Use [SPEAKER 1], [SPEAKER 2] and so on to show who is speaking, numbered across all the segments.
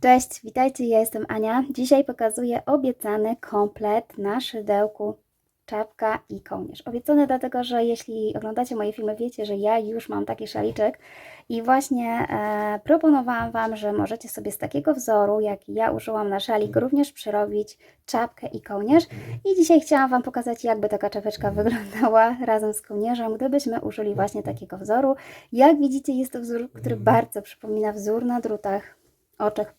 [SPEAKER 1] Cześć, witajcie, ja jestem Ania. Dzisiaj pokazuję obiecany komplet na szydełku czapka i kołnierz. Obiecany dlatego, że jeśli oglądacie moje filmy, wiecie, że ja już mam taki szaliczek i właśnie e, proponowałam Wam, że możecie sobie z takiego wzoru, jaki ja użyłam na szalik, również przerobić czapkę i kołnierz. I dzisiaj chciałam Wam pokazać, jakby taka czapeczka wyglądała razem z kołnierzem, gdybyśmy użyli właśnie takiego wzoru. Jak widzicie, jest to wzór, który bardzo przypomina wzór na drutach oczek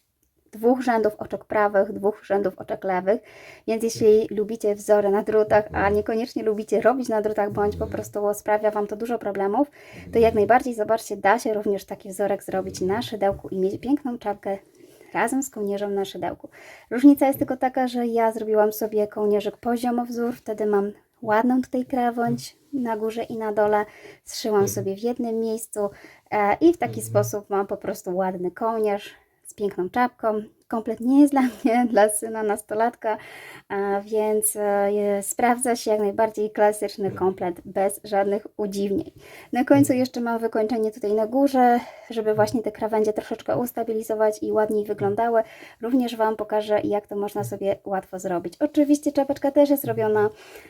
[SPEAKER 1] dwóch rzędów oczek prawych, dwóch rzędów oczek lewych, więc jeśli lubicie wzory na drutach, a niekoniecznie lubicie robić na drutach, bądź po prostu sprawia Wam to dużo problemów, to jak najbardziej zobaczcie, da się również taki wzorek zrobić na szydełku i mieć piękną czapkę razem z kołnierzem na szydełku. Różnica jest tylko taka, że ja zrobiłam sobie kołnierzyk poziomo wzór, wtedy mam ładną tutaj krawędź na górze i na dole, zszyłam sobie w jednym miejscu e, i w taki sposób mam po prostu ładny kołnierz, z piękną czapką. Komplet nie jest dla mnie, dla syna nastolatka, więc e, sprawdza się jak najbardziej klasyczny komplet, bez żadnych udziwnień. Na końcu jeszcze mam wykończenie tutaj na górze, żeby właśnie te krawędzie troszeczkę ustabilizować i ładniej wyglądały. Również Wam pokażę, jak to można sobie łatwo zrobić. Oczywiście czapeczka też jest robiona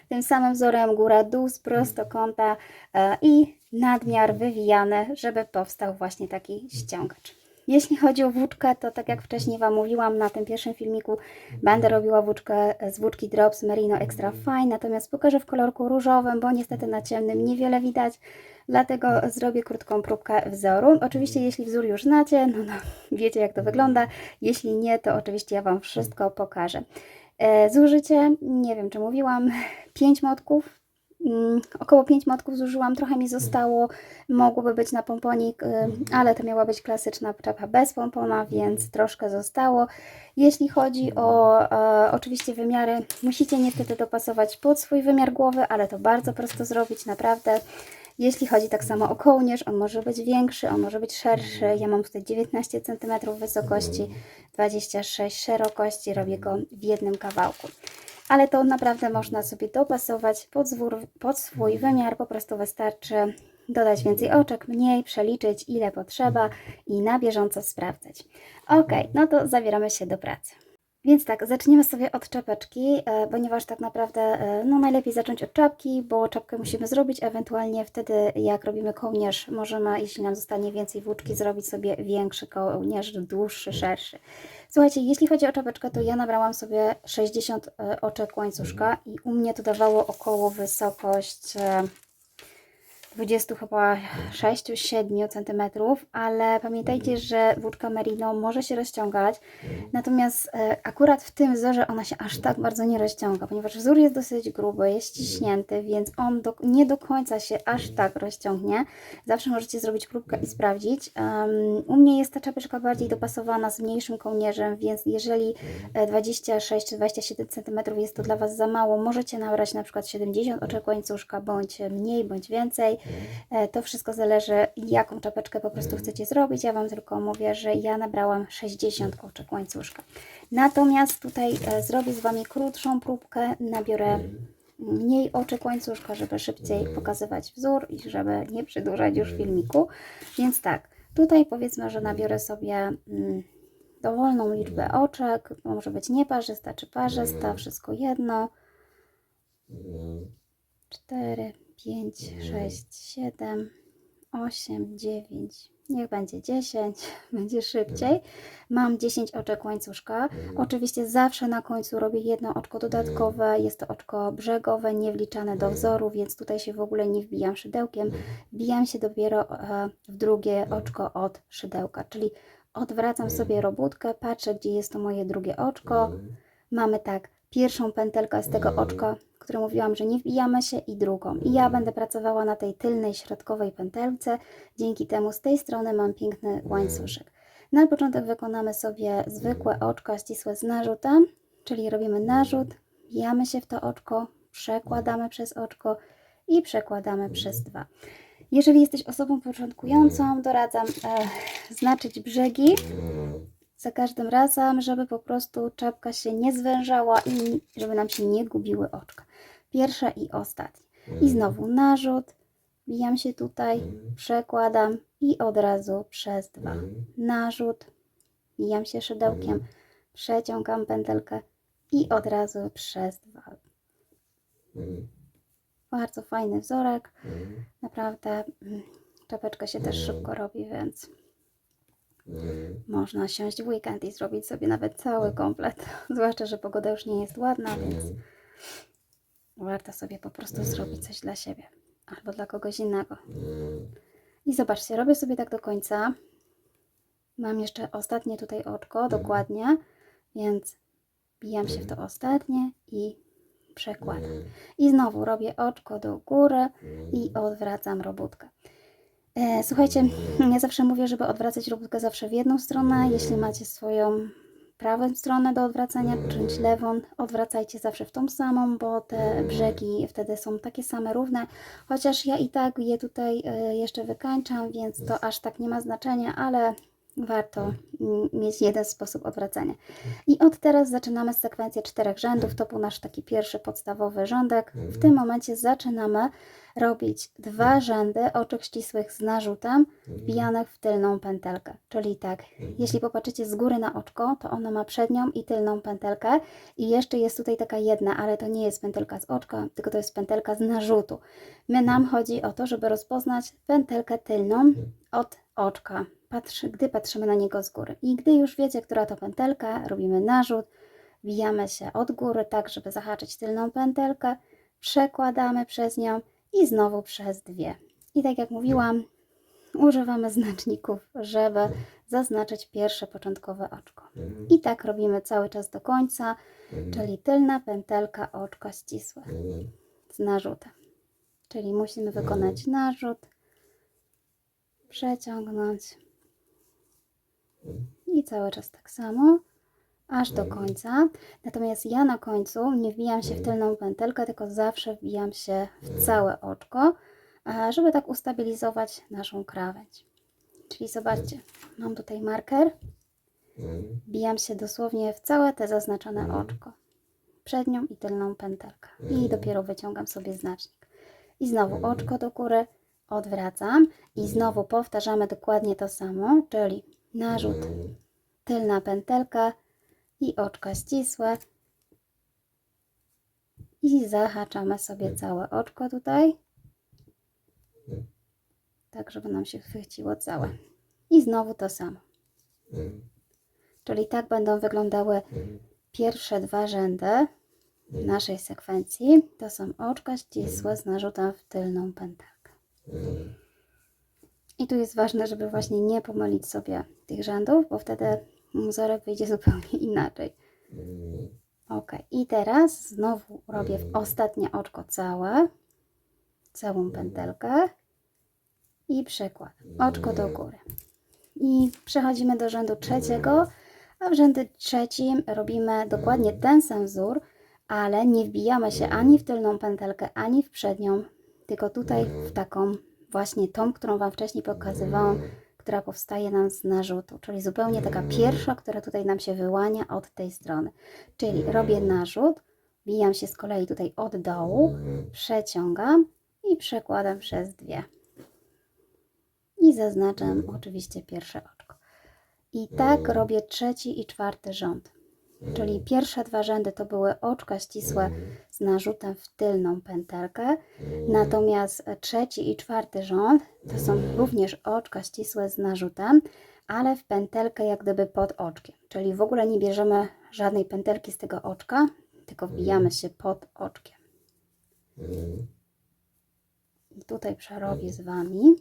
[SPEAKER 1] tym samym wzorem góra-dół z prostokąta e, i nadmiar wywijane, żeby powstał właśnie taki ściągacz. Jeśli chodzi o włóczkę, to tak jak wcześniej Wam mówiłam na tym pierwszym filmiku, będę robiła włóczkę z włóczki Drops Merino Extra Fine, natomiast pokażę w kolorku różowym, bo niestety na ciemnym niewiele widać, dlatego zrobię krótką próbkę wzoru. Oczywiście jeśli wzór już znacie, no, no wiecie jak to wygląda, jeśli nie, to oczywiście ja Wam wszystko pokażę. E, zużycie, nie wiem czy mówiłam, 5 motków, około 5 motków zużyłam, trochę mi zostało, mogłoby być na pomponik, y, ale to miała być klasyczna czapa bez pompona, więc troszkę zostało. Jeśli chodzi o e, oczywiście wymiary, musicie niestety dopasować pod swój wymiar głowy, ale to bardzo prosto zrobić, naprawdę. Jeśli chodzi tak samo o kołnierz, on może być większy, on może być szerszy. Ja mam tutaj 19 cm wysokości, 26 szerokości, robię go w jednym kawałku ale to naprawdę można sobie dopasować pod, zwór, pod swój wymiar, po prostu wystarczy dodać więcej oczek, mniej, przeliczyć ile potrzeba i na bieżąco sprawdzać. Ok, no to zabieramy się do pracy. Więc tak, zaczniemy sobie od czapeczki, e, ponieważ tak naprawdę e, no najlepiej zacząć od czapki, bo czapkę musimy zrobić, ewentualnie wtedy jak robimy kołnierz, możemy, jeśli nam zostanie więcej włóczki, zrobić sobie większy kołnierz, dłuższy, szerszy. Słuchajcie, jeśli chodzi o czapeczkę, to ja nabrałam sobie 60 e, oczek łańcuszka i u mnie to dawało około wysokość 20 chyba 6-7 cm, ale pamiętajcie, że włóczka merino może się rozciągać, natomiast e, akurat w tym wzorze ona się aż tak bardzo nie rozciąga, ponieważ wzór jest dosyć gruby, jest ściśnięty, więc on do, nie do końca się aż tak rozciągnie. Zawsze możecie zrobić próbkę i sprawdzić. Um, u mnie jest ta czapeczka bardziej dopasowana z mniejszym kołnierzem, więc jeżeli 26 czy 27 cm jest to dla Was za mało, możecie nabrać na przykład 70 oczek łańcuszka, bądź mniej, bądź więcej. E, to wszystko zależy, jaką czapeczkę po prostu chcecie zrobić. Ja Wam tylko mówię, że ja nabrałam 60 oczek łańcuszka. Natomiast tutaj e, zrobię z Wami krótszą próbkę, nabiorę mniej oczek łańcuszka, żeby szybciej pokazywać wzór i żeby nie przedłużać już filmiku. Więc tak, tutaj powiedzmy, że nabiorę sobie mm, dowolną liczbę oczek, może być nieparzysta czy parzysta, wszystko jedno. 4, 5, 6, 7, 8, 9, niech będzie 10, będzie szybciej. Mam 10 oczek łańcuszka. Oczywiście zawsze na końcu robię jedno oczko dodatkowe, jest to oczko brzegowe, nie wliczane do wzoru, więc tutaj się w ogóle nie wbijam szydełkiem. Wbijam się dopiero e, w drugie oczko od szydełka, czyli odwracam sobie robótkę, patrzę gdzie jest to moje drugie oczko. Mamy tak, pierwszą pętelkę z tego oczka które mówiłam, że nie wbijamy się i drugą. I ja będę pracowała na tej tylnej, środkowej pętelce. Dzięki temu z tej strony mam piękny łańcuszek. Na początek wykonamy sobie zwykłe oczka ścisłe z narzutem, czyli robimy narzut, wbijamy się w to oczko, przekładamy przez oczko i przekładamy przez dwa. Jeżeli jesteś osobą początkującą, doradzam e, znaczyć brzegi za każdym razem, żeby po prostu czapka się nie zwężała i żeby nam się nie gubiły oczka pierwsze i ostatnie. I mhm. znowu narzut, bijam się tutaj, mhm. przekładam i od razu przez dwa.
[SPEAKER 2] Mhm.
[SPEAKER 1] Narzut, Mijam się szydełkiem, przeciągam pętelkę i od razu przez dwa. Bardzo fajny wzorek. Naprawdę mm, czapeczka się też szybko robi, więc można siąść w weekend i zrobić sobie nawet cały komplet. Zwłaszcza, że pogoda już nie jest ładna, więc warto sobie po prostu zrobić coś dla siebie albo dla kogoś innego. I zobaczcie, robię sobie tak do końca. Mam jeszcze ostatnie tutaj oczko, dokładnie, więc bijam się w to ostatnie i przekładam. I znowu robię oczko do góry i odwracam robótkę. E, słuchajcie, ja zawsze mówię, żeby odwracać robótkę zawsze w jedną stronę. Jeśli macie swoją prawą stronę do odwracania, czymś lewą, odwracajcie zawsze w tą samą, bo te brzegi wtedy są takie same, równe. Chociaż ja i tak je tutaj e, jeszcze wykańczam, więc to aż tak nie ma znaczenia, ale warto mieć jeden sposób odwracania. I od teraz zaczynamy sekwencję czterech rzędów. To był nasz taki pierwszy podstawowy rządek. W tym momencie zaczynamy robić dwa rzędy oczek ścisłych z narzutem wbijanych w tylną pętelkę. Czyli tak, jeśli popatrzycie z góry na oczko, to ono ma przednią i tylną pętelkę i jeszcze jest tutaj taka jedna, ale to nie jest pętelka z oczka, tylko to jest pętelka z narzutu. My nam chodzi o to, żeby rozpoznać pętelkę tylną od oczka, patrzy, gdy patrzymy na niego z góry. I gdy już wiecie, która to pętelka, robimy narzut, wijamy się od góry, tak żeby zahaczyć tylną pętelkę, przekładamy przez nią i znowu przez dwie. I tak jak mówiłam, używamy znaczników, żeby zaznaczyć pierwsze początkowe oczko. I tak robimy cały czas do końca, czyli tylna pętelka oczka ścisłe z narzutem. Czyli musimy wykonać narzut, przeciągnąć i cały czas tak samo, aż do końca. Natomiast ja na końcu nie wbijam się w tylną pętelkę, tylko zawsze wbijam się w całe oczko, żeby tak ustabilizować naszą krawędź. Czyli zobaczcie, mam tutaj marker, wbijam się dosłownie w całe te zaznaczone oczko, przednią i tylną pętelkę. I dopiero wyciągam sobie znacznik. I znowu oczko do góry, odwracam i znowu powtarzamy dokładnie to samo, czyli narzut, tylna pętelka i oczka ścisłe i zahaczamy sobie całe oczko tutaj, tak żeby nam się chwyciło całe. I znowu to samo. Czyli tak będą wyglądały pierwsze dwa rzędy naszej sekwencji. To są oczka ścisłe z narzutem w tylną pętelkę. I tu jest ważne, żeby właśnie nie pomylić sobie tych rzędów, bo wtedy wzorek wyjdzie zupełnie inaczej. Ok, i teraz znowu robię w ostatnie oczko całe, całą pętelkę i przekładam oczko do góry. I przechodzimy do rzędu trzeciego, a w rzędzie trzecim robimy dokładnie ten sam wzór, ale nie wbijamy się ani w tylną pętelkę, ani w przednią, tylko tutaj w taką właśnie tą, którą Wam wcześniej pokazywałam, która powstaje nam z narzutu, czyli zupełnie taka pierwsza, która tutaj nam się wyłania od tej strony. Czyli robię narzut, wbijam się z kolei tutaj od dołu, przeciągam i przekładam przez dwie. I zaznaczam oczywiście pierwsze oczko. I tak robię trzeci i czwarty rząd. Czyli pierwsze dwa rzędy to były oczka ścisłe z narzutem w tylną pętelkę, natomiast trzeci i czwarty rząd to są również oczka ścisłe z narzutem, ale w pętelkę jak gdyby pod oczkiem. Czyli w ogóle nie bierzemy żadnej pętelki z tego oczka, tylko wbijamy się pod oczkiem. I tutaj przerobię z Wami.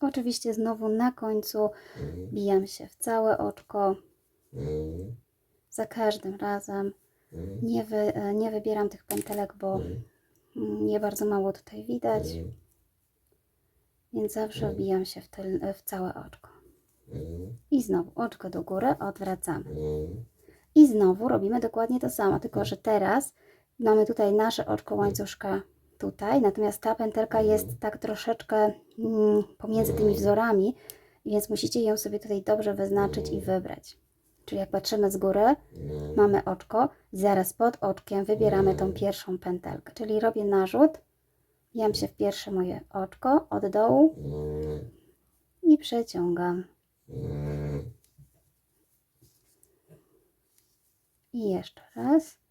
[SPEAKER 1] Oczywiście znowu na końcu bijam się w całe oczko. Za każdym razem nie, wy, e, nie wybieram tych pętelek, bo mm, nie bardzo mało tutaj widać. Więc zawsze wbijam się w, tyl, w całe oczko. I znowu oczko do góry, odwracamy. I znowu robimy dokładnie to samo, tylko że teraz mamy tutaj nasze oczko łańcuszka tutaj, natomiast ta pętelka jest tak troszeczkę mm, pomiędzy tymi wzorami, więc musicie ją sobie tutaj dobrze wyznaczyć i wybrać. Czyli jak patrzymy z góry, mamy oczko, zaraz pod oczkiem wybieramy tą pierwszą pętelkę, czyli robię narzut, wbijam się w pierwsze moje oczko od dołu i przeciągam. I jeszcze raz.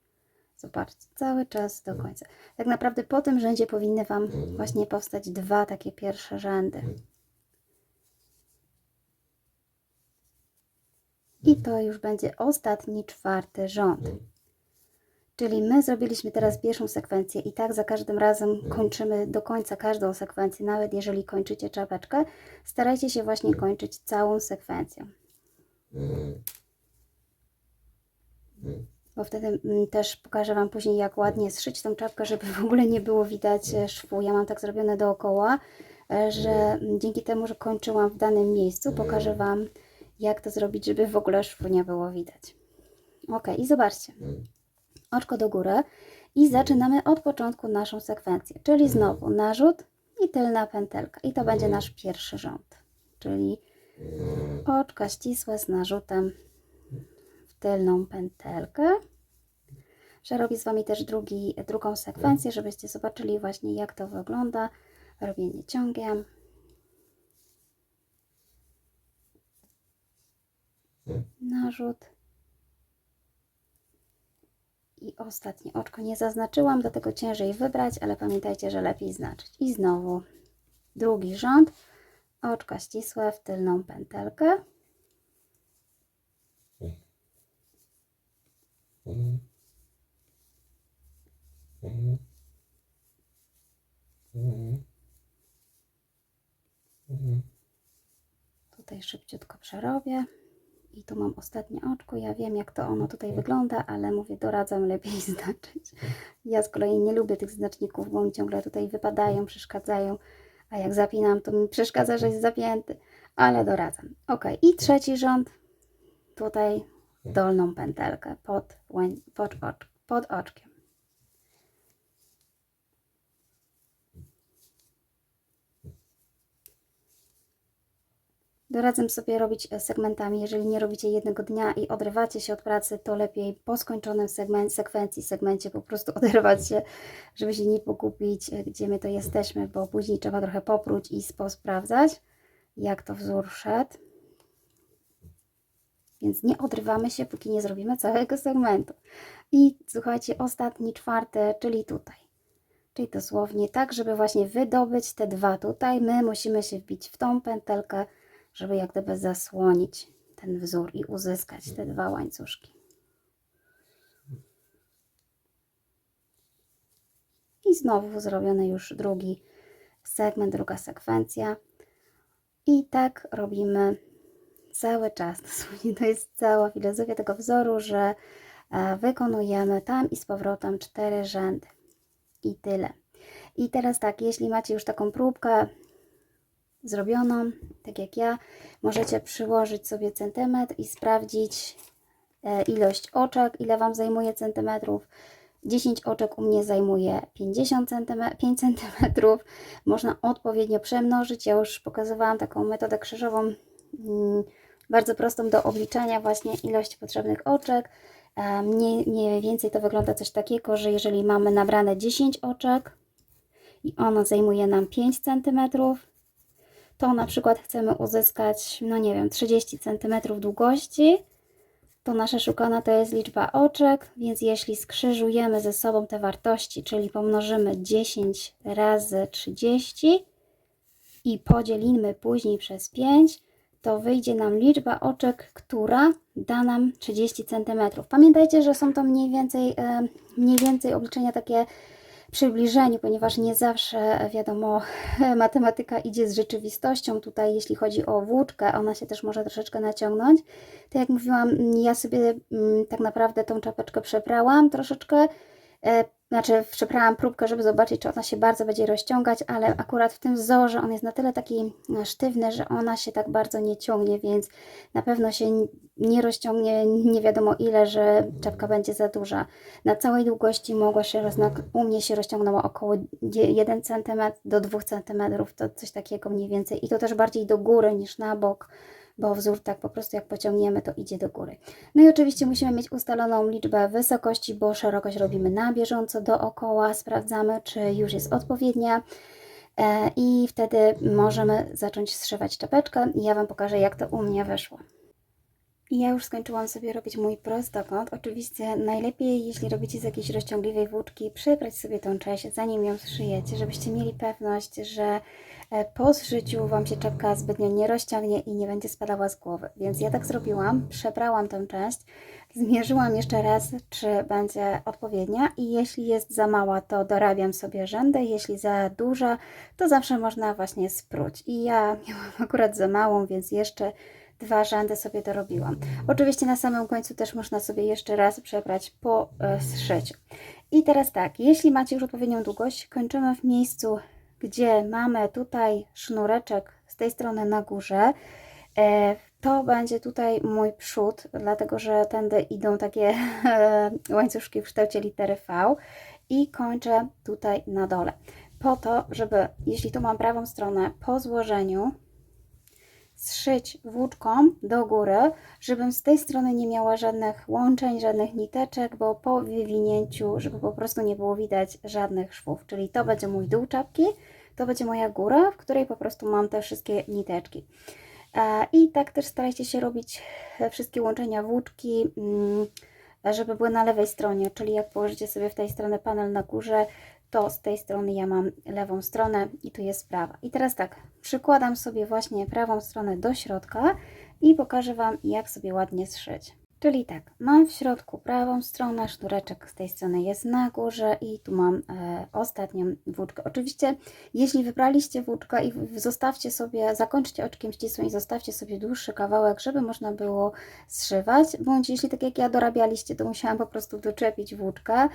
[SPEAKER 1] Zobaczcie, cały czas do końca. Tak naprawdę po tym rzędzie powinny Wam właśnie powstać dwa takie pierwsze rzędy. I to już będzie ostatni, czwarty rząd. Czyli my zrobiliśmy teraz pierwszą sekwencję i tak za każdym razem kończymy do końca każdą sekwencję, nawet jeżeli kończycie czapeczkę, starajcie się właśnie kończyć całą sekwencją. Bo wtedy mm, też pokażę Wam później, jak ładnie zszyć tą czapkę, żeby w ogóle nie było widać e, szwu. Ja mam tak zrobione dookoła, e, że mm, dzięki temu, że kończyłam w danym miejscu, pokażę Wam, jak to zrobić, żeby w ogóle szwu nie było widać. Ok, i zobaczcie. Oczko do góry i zaczynamy od początku naszą sekwencję, czyli znowu narzut i tylna pętelka. I to będzie nasz pierwszy rząd, czyli oczka ścisłe z narzutem w tylną pętelkę. Przerobię z Wami też drugi, drugą sekwencję, żebyście zobaczyli właśnie jak to wygląda. Robienie ciągiem. Narzut. I ostatnie oczko nie zaznaczyłam, dlatego ciężej wybrać, ale pamiętajcie, że lepiej znaczyć. I znowu drugi rząd. Oczka ścisłe w tylną pętelkę. Tutaj szybciutko przerobię. I tu mam ostatnie oczko. Ja wiem, jak to ono tutaj wygląda, ale mówię, doradzam lepiej znaczyć. Ja z kolei nie lubię tych znaczników, bo mi ciągle tutaj wypadają, przeszkadzają. A jak zapinam, to mi przeszkadza, że jest zapięty. Ale doradzam. Ok, i trzeci rząd. Tutaj dolną pętelkę pod, pod, pod oczkiem. Doradzam sobie robić e, segmentami. Jeżeli nie robicie jednego dnia i odrywacie się od pracy, to lepiej po skończonym segment, sekwencji, segmencie po prostu oderwać się, żeby się nie pogubić, e, gdzie my to jesteśmy, bo później trzeba trochę popróć i posprawdzać, jak to wzór szedł. Więc nie odrywamy się, póki nie zrobimy całego segmentu. I słuchajcie, ostatni, czwarty, czyli tutaj. Czyli dosłownie tak, żeby właśnie wydobyć te dwa tutaj, my musimy się wbić w tą pętelkę, żeby jak gdyby zasłonić ten wzór i uzyskać te dwa łańcuszki. I znowu zrobiony już drugi segment, druga sekwencja. I tak robimy cały czas. To jest cała filozofia tego wzoru, że e, wykonujemy tam i z powrotem cztery rzędy. I tyle. I teraz tak, jeśli macie już taką próbkę zrobioną, tak jak ja, możecie przyłożyć sobie centymetr i sprawdzić e, ilość oczek, ile Wam zajmuje centymetrów. 10 oczek u mnie zajmuje 50 cm, 5 cm. Można odpowiednio przemnożyć. Ja już pokazywałam taką metodę krzyżową, mm, bardzo prostą do obliczania właśnie ilości potrzebnych oczek. E, Mniej, mniej więcej to wygląda coś takiego, że jeżeli mamy nabrane 10 oczek i ono zajmuje nam 5 cm, to na przykład chcemy uzyskać, no nie wiem, 30 cm długości, to nasza szukana to jest liczba oczek, więc jeśli skrzyżujemy ze sobą te wartości, czyli pomnożymy 10 razy 30 i podzielimy później przez 5, to wyjdzie nam liczba oczek, która da nam 30 cm. Pamiętajcie, że są to mniej więcej, e, mniej więcej obliczenia takie przybliżeniu, ponieważ nie zawsze, e, wiadomo, matematyka idzie z rzeczywistością. Tutaj, jeśli chodzi o włóczkę, ona się też może troszeczkę naciągnąć. Tak jak mówiłam, ja sobie mm, tak naprawdę tą czapeczkę przebrałam troszeczkę. Znaczy, przebrałam próbkę, żeby zobaczyć, czy ona się bardzo będzie rozciągać, ale akurat w tym wzorze on jest na tyle taki e, sztywny, że ona się tak bardzo nie ciągnie, więc na pewno się nie rozciągnie nie wiadomo ile, że czapka będzie za duża. Na całej długości mogła się rozna- u mnie się rozciągnęła około 1 cm do 2 cm, to coś takiego mniej więcej. I to też bardziej do góry niż na bok, bo wzór tak po prostu jak pociągniemy, to idzie do góry. No i oczywiście musimy mieć ustaloną liczbę wysokości, bo szerokość robimy na bieżąco dookoła, sprawdzamy, czy już jest odpowiednia. E, I wtedy możemy zacząć zszywać czapeczkę i ja Wam pokażę, jak to u mnie wyszło. I ja już skończyłam sobie robić mój prostokąt. Oczywiście najlepiej, jeśli robicie z jakiejś rozciągliwej włóczki, przybrać sobie tą część, zanim ją zszyjecie, żebyście mieli pewność, że po zszyciu Wam się czapka zbytnio nie rozciągnie i nie będzie spadała z głowy. Więc ja tak zrobiłam, przebrałam tę część, zmierzyłam jeszcze raz, czy będzie odpowiednia i jeśli jest za mała, to dorabiam sobie rzędy, jeśli za duża, to zawsze można właśnie spróć. I ja miałam akurat za małą, więc jeszcze dwa rzędy sobie dorobiłam. Oczywiście na samym końcu też można sobie jeszcze raz przebrać po e, zszyciu. I teraz tak, jeśli macie już odpowiednią długość, kończymy w miejscu, gdzie mamy tutaj sznureczek z tej strony na górze. E, to będzie tutaj mój przód, dlatego że tędy idą takie łańcuszki w kształcie litery V i kończę tutaj na dole. Po to, żeby, jeśli tu mam prawą stronę, po złożeniu zszyć włóczką do góry, żebym z tej strony nie miała żadnych łączeń, żadnych niteczek, bo po wywinięciu, żeby po prostu nie było widać żadnych szwów. Czyli to będzie mój dół czapki, to będzie moja góra, w której po prostu mam te wszystkie niteczki. E, I tak też starajcie się robić wszystkie łączenia włóczki, mm, żeby były na lewej stronie, czyli jak położycie sobie w tej stronie panel na górze, to z tej strony ja mam lewą stronę i tu jest prawa. I teraz tak, przykładam sobie właśnie prawą stronę do środka i pokażę Wam, jak sobie ładnie zszyć. Czyli tak, mam w środku prawą stronę, sznureczek z tej strony jest na górze i tu mam e, ostatnią włóczkę. Oczywiście, jeśli wybraliście włóczkę i zostawcie sobie, zakończcie oczkiem ścisłym i zostawcie sobie dłuższy kawałek, żeby można było zszywać, bądź jeśli tak jak ja dorabialiście, to musiałam po prostu doczepić włóczkę,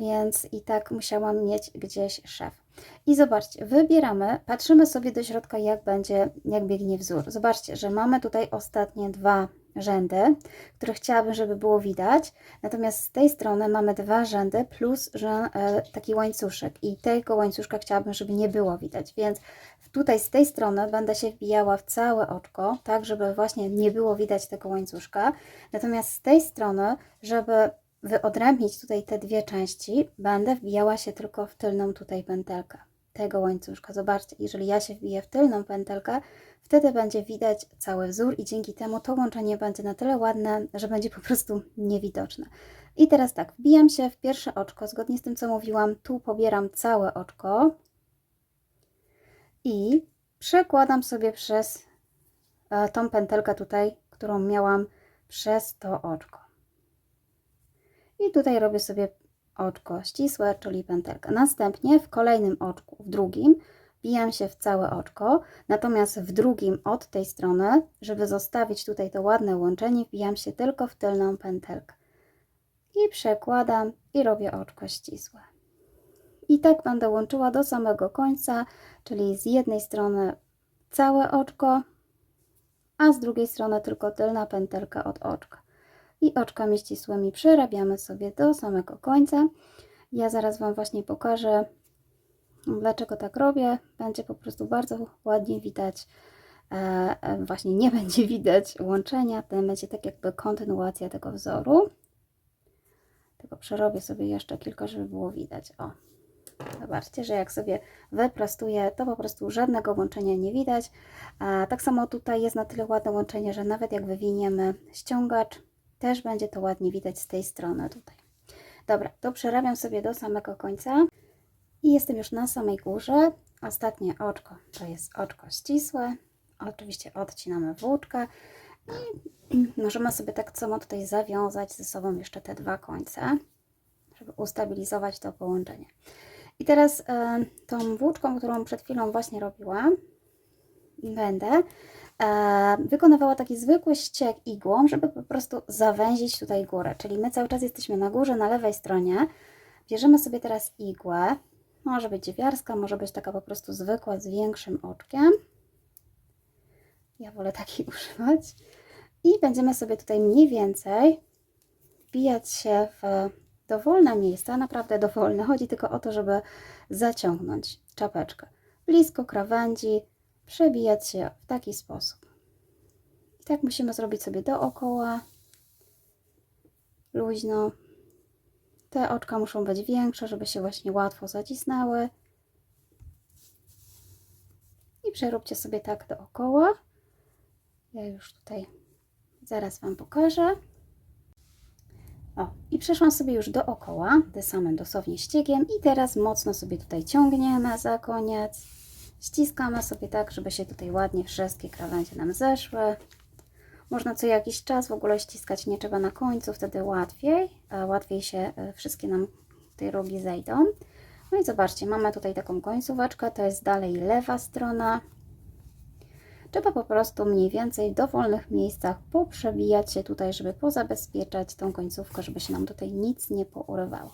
[SPEAKER 1] więc i tak musiałam mieć gdzieś szef. I zobaczcie, wybieramy, patrzymy sobie do środka, jak będzie, jak biegnie wzór. Zobaczcie, że mamy tutaj ostatnie dwa rzędy, które chciałabym, żeby było widać. Natomiast z tej strony mamy dwa rzędy plus e, taki łańcuszek i tego łańcuszka chciałabym, żeby nie było widać, więc tutaj z tej strony będę się wbijała w całe oczko, tak żeby właśnie nie było widać tego łańcuszka. Natomiast z tej strony, żeby wyodrębnić tutaj te dwie części, będę wbijała się tylko w tylną tutaj pętelkę tego łańcuszka. Zobaczcie, jeżeli ja się wbiję w tylną pętelkę, wtedy będzie widać cały wzór i dzięki temu to łączenie będzie na tyle ładne, że będzie po prostu niewidoczne. I teraz tak, wbijam się w pierwsze oczko, zgodnie z tym co mówiłam, tu pobieram całe oczko i przekładam sobie przez e, tą pętelkę tutaj, którą miałam przez to oczko. I tutaj robię sobie oczko ścisłe, czyli pętelkę. Następnie w kolejnym oczku, w drugim, wbijam się w całe oczko, natomiast w drugim od tej strony, żeby zostawić tutaj to ładne łączenie, wbijam się tylko w tylną pętelkę. I przekładam i robię oczko ścisłe. I tak będę łączyła do samego końca, czyli z jednej strony całe oczko, a z drugiej strony tylko tylna pętelka od oczka. I oczkami ścisłymi przerabiamy sobie do samego końca. Ja zaraz Wam właśnie pokażę, dlaczego tak robię. Będzie po prostu bardzo ładnie widać, e, e, właśnie nie będzie widać łączenia, ten będzie tak jakby kontynuacja tego wzoru. Tylko przerobię sobie jeszcze kilka, żeby było widać. O, Zobaczcie, że jak sobie wyprostuję, to po prostu żadnego łączenia nie widać. A tak samo tutaj jest na tyle ładne łączenie, że nawet jak wywiniemy ściągacz, też będzie to ładnie widać z tej strony tutaj. Dobra, to przerabiam sobie do samego końca i jestem już na samej górze. Ostatnie oczko to jest oczko ścisłe. Oczywiście odcinamy włóczkę i możemy sobie tak samo tutaj zawiązać ze sobą jeszcze te dwa końce, żeby ustabilizować to połączenie. I teraz e, tą włóczką, którą przed chwilą właśnie robiłam, będę wykonywała taki zwykły ściek igłą, żeby po prostu zawęzić tutaj górę. Czyli my cały czas jesteśmy na górze, na lewej stronie. Bierzemy sobie teraz igłę. Może być dziewiarska, może być taka po prostu zwykła, z większym oczkiem. Ja wolę takiej używać. I będziemy sobie tutaj mniej więcej wbijać się w dowolne miejsca, naprawdę dowolne. Chodzi tylko o to, żeby zaciągnąć czapeczkę blisko krawędzi, przebijać się w taki sposób. I tak musimy zrobić sobie dookoła, luźno. Te oczka muszą być większe, żeby się właśnie łatwo zacisnęły. i przeróbcie sobie tak dookoła. Ja już tutaj zaraz Wam pokażę. O, i przeszłam sobie już dookoła, tym samym dosłownie ściegiem i teraz mocno sobie tutaj ciągniemy za koniec. Ściskamy sobie tak, żeby się tutaj ładnie wszystkie krawędzie nam zeszły. Można co jakiś czas w ogóle ściskać, nie trzeba na końcu, wtedy łatwiej, a łatwiej się e, wszystkie nam tej rogi zejdą. No i zobaczcie, mamy tutaj taką końcóweczkę, to jest dalej lewa strona. Trzeba po prostu mniej więcej w dowolnych miejscach poprzebijać się tutaj, żeby pozabezpieczać tą końcówkę, żeby się nam tutaj nic nie pourywało.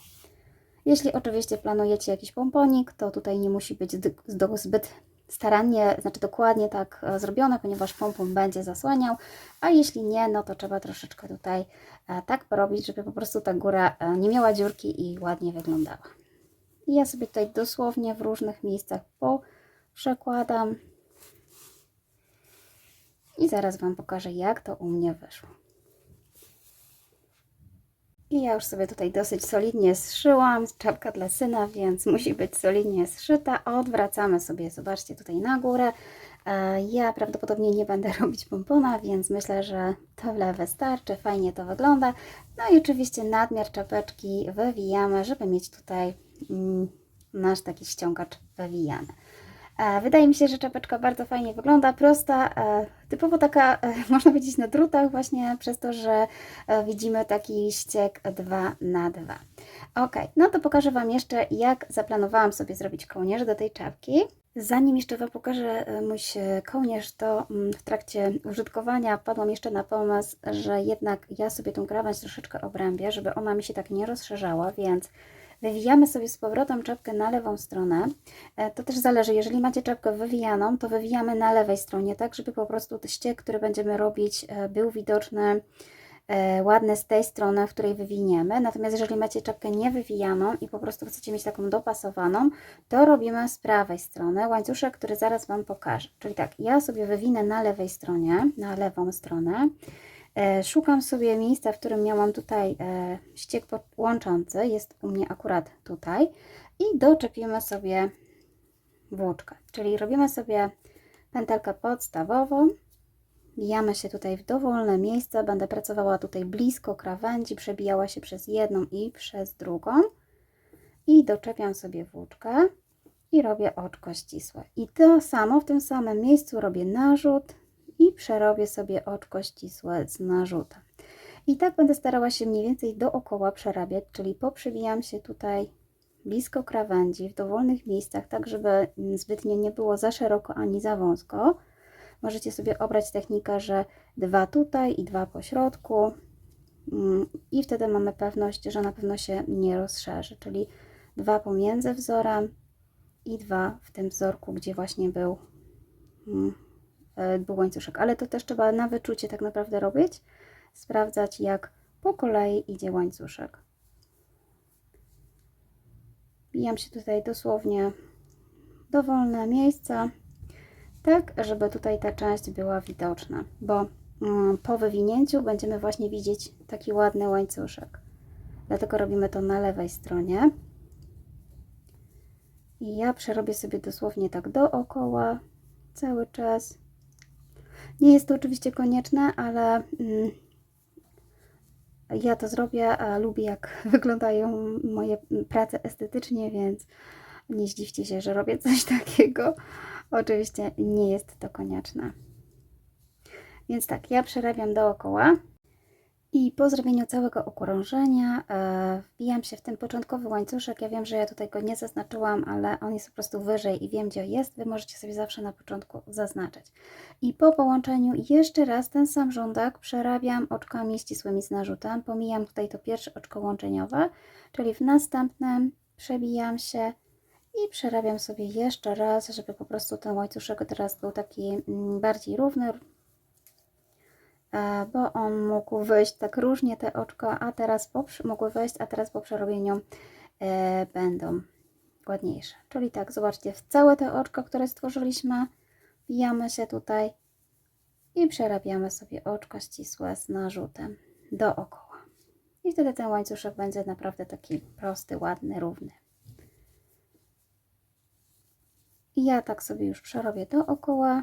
[SPEAKER 1] Jeśli oczywiście planujecie jakiś pomponik, to tutaj nie musi być zbyt starannie, znaczy dokładnie tak e, zrobione, ponieważ pompon będzie zasłaniał, a jeśli nie, no to trzeba troszeczkę tutaj e, tak porobić, żeby po prostu ta góra e, nie miała dziurki i ładnie wyglądała. I ja sobie tutaj dosłownie w różnych miejscach przekładam i zaraz Wam pokażę, jak to u mnie wyszło. I ja już sobie tutaj dosyć solidnie zszyłam. Czapka dla syna, więc musi być solidnie zszyta. Odwracamy sobie, zobaczcie, tutaj na górę. E, Ja prawdopodobnie nie będę robić pompona, więc myślę, że tyle wystarczy. Fajnie to wygląda. No i oczywiście nadmiar czapeczki wywijamy, żeby mieć tutaj mm, nasz taki ściągacz wywijany. E, Wydaje mi się, że czapeczka bardzo fajnie wygląda, prosta, e, typowo taka, e, można powiedzieć, na drutach, właśnie przez to, że widzimy taki ściek 2 na 2 Ok, no to pokażę Wam jeszcze, jak zaplanowałam sobie zrobić kołnierz do tej czapki. Zanim jeszcze Wam pokażę mój kołnierz, to mm, w trakcie użytkowania padłam jeszcze na pomysł, że jednak ja sobie tą krawędź troszeczkę obrębię, żeby ona mi się tak nie rozszerzała, więc Wywijamy sobie z powrotem czapkę na lewą stronę. E, To też zależy, jeżeli macie czapkę wywijaną, to wywijamy na lewej stronie, tak żeby po prostu ściek, który będziemy robić, e, był widoczny e, ładny z tej strony, w której wywiniemy. Natomiast jeżeli macie czapkę niewywijaną i po prostu chcecie mieć taką dopasowaną, to robimy z prawej strony łańcuszek, który zaraz Wam pokażę. Czyli tak, ja sobie wywinę na lewej stronie, na lewą stronę. E, Szukam sobie miejsca, w którym miałam tutaj e, ściek łączący, jest u mnie akurat tutaj. I doczepimy sobie włóczkę, czyli robimy sobie pętelkę podstawową, bijamy się tutaj w dowolne miejsce, będę pracowała tutaj blisko krawędzi, przebijała się przez jedną i przez drugą. I doczepiam sobie włóczkę. I robię oczko ścisłe. I to samo w tym samym miejscu robię narzut i przerobię sobie oczko ścisłe z narzutem. I tak będę starała się mniej więcej dookoła przerabiać, czyli poprzebijam się tutaj blisko krawędzi, w dowolnych miejscach, tak żeby mm, zbytnio nie było za szeroko ani za wąsko. Możecie sobie obrać technikę, że dwa tutaj i dwa po środku Mm, i wtedy mamy pewność, że na pewno się nie rozszerzy, czyli dwa pomiędzy wzorem i dwa w tym wzorku, gdzie właśnie był, e, był łańcuszek. Ale to też trzeba na wyczucie tak naprawdę robić, sprawdzać jak po kolei idzie łańcuszek. Bijam się tutaj dosłownie dowolne miejsca, tak żeby tutaj ta część była widoczna, bo mm, po wywinięciu będziemy właśnie widzieć taki ładny łańcuszek. Dlatego robimy to na lewej stronie. I ja przerobię sobie dosłownie tak dookoła cały czas. Nie jest to oczywiście konieczne, ale mm, ja to zrobię, lubię jak wyglądają moje prace estetycznie, więc nie zdziwcie się, że robię coś takiego. Oczywiście nie jest to konieczne. Więc tak, ja przerabiam dookoła i po zrobieniu całego okrążenia e, wbijam się w ten początkowy łańcuszek. Ja wiem, że ja tutaj go nie zaznaczyłam, ale on jest po prostu wyżej i wiem, gdzie jest. Wy możecie sobie zawsze na początku zaznaczyć. I po połączeniu jeszcze raz ten sam rządek przerabiam oczkami ścisłymi z narzutem. Pomijam tutaj to pierwsze oczko łączeniowe, czyli w następnym przebijam się i przerabiam sobie jeszcze raz, żeby po prostu ten łańcuszek teraz był taki mm, bardziej równy, bo on mógł wyjść tak różnie te oczka, a teraz po, mogły wejść, a teraz po przerobieniu e, będą ładniejsze. Czyli tak, zobaczcie, w całe te oczka, które stworzyliśmy, bijamy się tutaj i przerabiamy sobie oczka ścisłe z narzutem dookoła. I wtedy ten łańcuszek będzie naprawdę taki prosty, ładny, równy. I ja tak sobie już przerobię dookoła.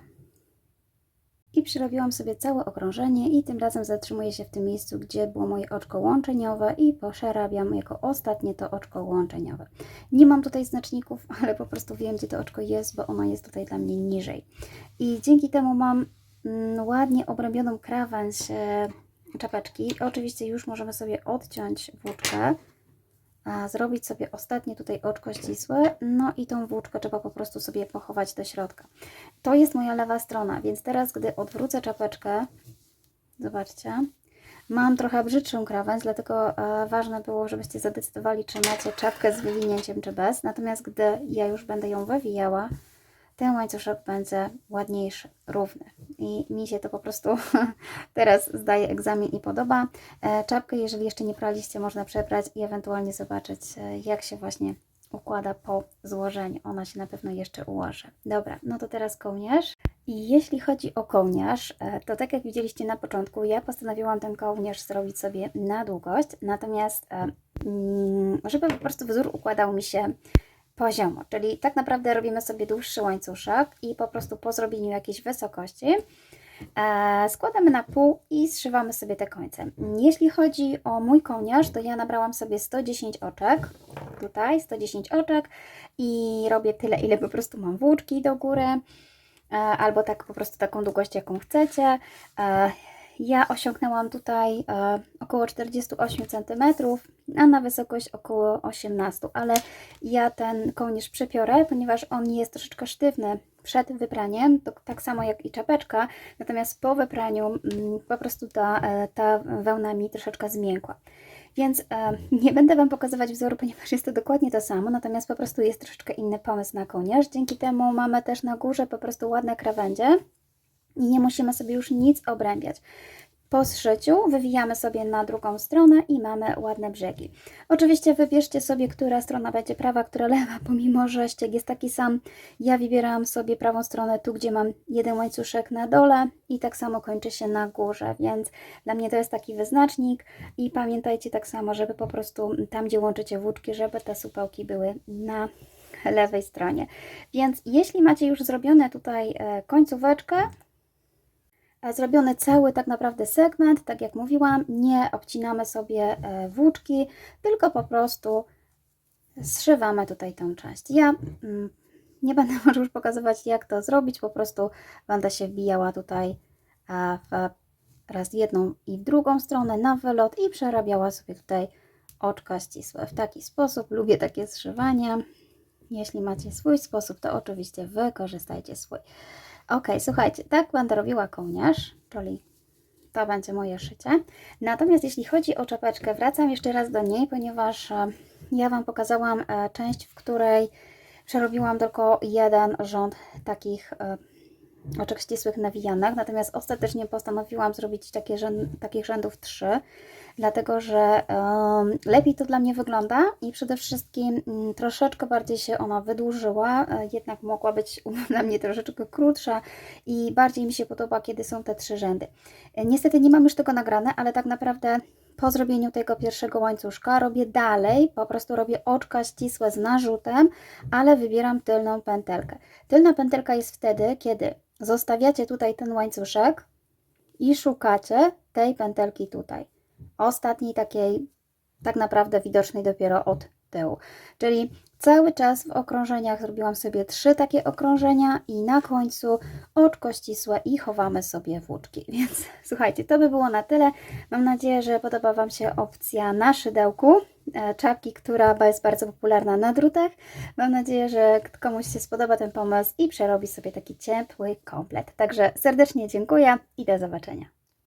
[SPEAKER 1] I przerobiłam sobie całe okrążenie i tym razem zatrzymuję się w tym miejscu, gdzie było moje oczko łączeniowe i poszerabiam jako ostatnie to oczko łączeniowe. Nie mam tutaj znaczników, ale po prostu wiem, gdzie to oczko jest, bo ono jest tutaj dla mnie niżej. I dzięki temu mam mm, ładnie obrębioną krawędź e, czapeczki. Oczywiście już możemy sobie odciąć włóczkę, zrobić sobie ostatnie tutaj oczko ścisłe, no i tą włóczkę trzeba po prostu sobie pochować do środka. To jest moja lewa strona, więc teraz, gdy odwrócę czapeczkę, zobaczcie, mam trochę brzydszą krawędź, dlatego e, ważne było, żebyście zadecydowali, czy macie czapkę z wywinięciem, czy bez. Natomiast gdy ja już będę ją wywijała, ten łańcuszek będzie ładniejszy, równy. I mi się to po prostu teraz zdaje egzamin i podoba. E, Czapkę, jeżeli jeszcze nie praliście, można przeprać i ewentualnie zobaczyć, e, jak się właśnie układa po złożeniu. Ona się na pewno jeszcze ułoży. Dobra, no to teraz kołnierz. I jeśli chodzi o kołnierz, e, to tak jak widzieliście na początku, ja postanowiłam ten kołnierz zrobić sobie na długość, natomiast mm, żeby po prostu wzór układał mi się poziomo, czyli tak naprawdę robimy sobie dłuższy łańcuszek i po prostu po zrobieniu jakiejś wysokości e, składamy na pół i zszywamy sobie te końce. Jeśli chodzi o mój kołnierz, to ja nabrałam sobie 110 oczek, tutaj 110 oczek i robię tyle, ile po prostu mam włóczki do góry, e, albo tak po prostu taką długość, jaką chcecie. Ja osiągnęłam tutaj e, około 48 cm, a na wysokość około 18, ale ja ten kołnierz przepiorę, ponieważ on jest troszeczkę sztywny przed wypraniem, to tak samo jak i czapeczka, natomiast po wypraniu mm, po prostu ta, e, ta wełna mi troszeczkę zmiękła. Więc e, nie będę Wam pokazywać wzoru, ponieważ jest to dokładnie to samo, natomiast po prostu jest troszeczkę inny pomysł na kołnierz. Dzięki temu mamy też na górze po prostu ładne krawędzie nie musimy sobie już nic obrębiać. Po zszyciu wywijamy sobie na drugą stronę i mamy ładne brzegi. Oczywiście wybierzcie sobie, która strona będzie prawa, która lewa, pomimo że ścieg jest taki sam. Ja wybieram sobie prawą stronę tu, gdzie mam jeden łańcuszek na dole i tak samo kończy się na górze, więc dla mnie to jest taki wyznacznik i pamiętajcie tak samo, żeby po prostu tam, gdzie łączycie włóczki, żeby te supełki były na lewej stronie. Więc jeśli macie już zrobione tutaj e, końcóweczkę, zrobiony cały tak naprawdę segment, tak jak mówiłam, nie obcinamy sobie e, włóczki, tylko po prostu zszywamy tutaj tą część. Ja mm, nie będę może już pokazywać jak to zrobić, po prostu będę się wbijała tutaj w raz jedną i w drugą stronę na wylot i przerabiała sobie tutaj oczka ścisłe. W taki sposób lubię takie zszywanie. Jeśli macie swój sposób, to oczywiście wykorzystajcie swój. Ok, słuchajcie, tak będę robiła kołnierz, czyli to będzie moje szycie. Natomiast jeśli chodzi o czapeczkę, wracam jeszcze raz do niej, ponieważ e, ja Wam pokazałam e, część, w której przerobiłam tylko jeden rząd takich e, oczek ścisłych nawijanek, natomiast ostatecznie postanowiłam zrobić takie takich rzędów trzy, dlatego że um, lepiej to dla mnie wygląda i przede wszystkim um, troszeczkę bardziej się ona wydłużyła, e, jednak mogła być dla mnie troszeczkę krótsza i bardziej mi się podoba, kiedy są te trzy rzędy. E, niestety nie mam już tego nagrane, ale tak naprawdę po zrobieniu tego pierwszego łańcuszka robię dalej, po prostu robię oczka ścisłe z narzutem, ale wybieram tylną pętelkę. Tylna pętelka jest wtedy, kiedy zostawiacie tutaj ten łańcuszek i szukacie tej pętelki tutaj. Ostatniej takiej tak naprawdę widocznej dopiero od tyłu. Czyli cały czas w okrążeniach zrobiłam sobie trzy takie okrążenia i na końcu oczko ścisłe i chowamy sobie włóczki. Więc słuchajcie, to by było na tyle. Mam nadzieję, że podoba Wam się opcja na szydełku czapki, która jest bardzo popularna na drutach. Mam nadzieję, że komuś się spodoba ten pomysł i przerobi sobie taki ciepły komplet. Także serdecznie dziękuję i do zobaczenia.